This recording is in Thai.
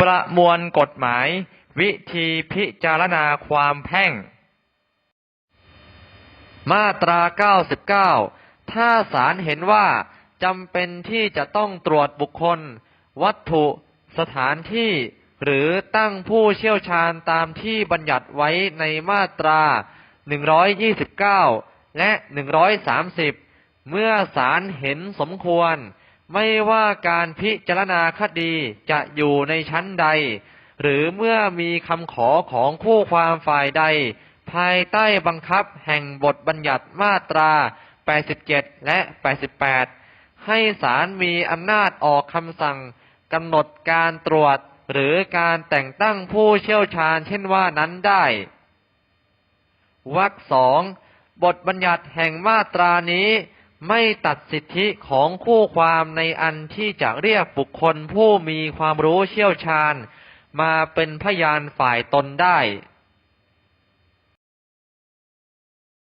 ประมวลกฎหมาย วิธีพิจารณาความแพ่ง มาตรา 99 ถ้าศาลเห็นว่าจำเป็นที่จะต้องตรวจบุคคล วัตถุสถานที่ หรือตั้งผู้เชี่ยวชาญตามที่บัญญัติไว้ในมาตรา 129 และ 130 เมื่อศาลเห็นสมควร ไม่ว่าการพิจารณาคดีจะอยู่ในชั้นใด หรือเมื่อมีคำขอของคู่ความฝ่ายใด ภายใต้บังคับแห่งบทบัญญัติมาตรา 87 และ 88 ให้ศาลมีอำนาจออกคำสั่งกำหนดการตรวจหรือการแต่งตั้งผู้เชี่ยวชาญเช่นว่านั้นได้วรรคสองบทบัญญัติแห่งมาตรานี้ ไม่ตัดสิทธิของคู่ความในอันที่จะเรียกบุคคลผู้มีความรู้เชี่ยวชาญ มาเป็นพยานฝ่ายตนได้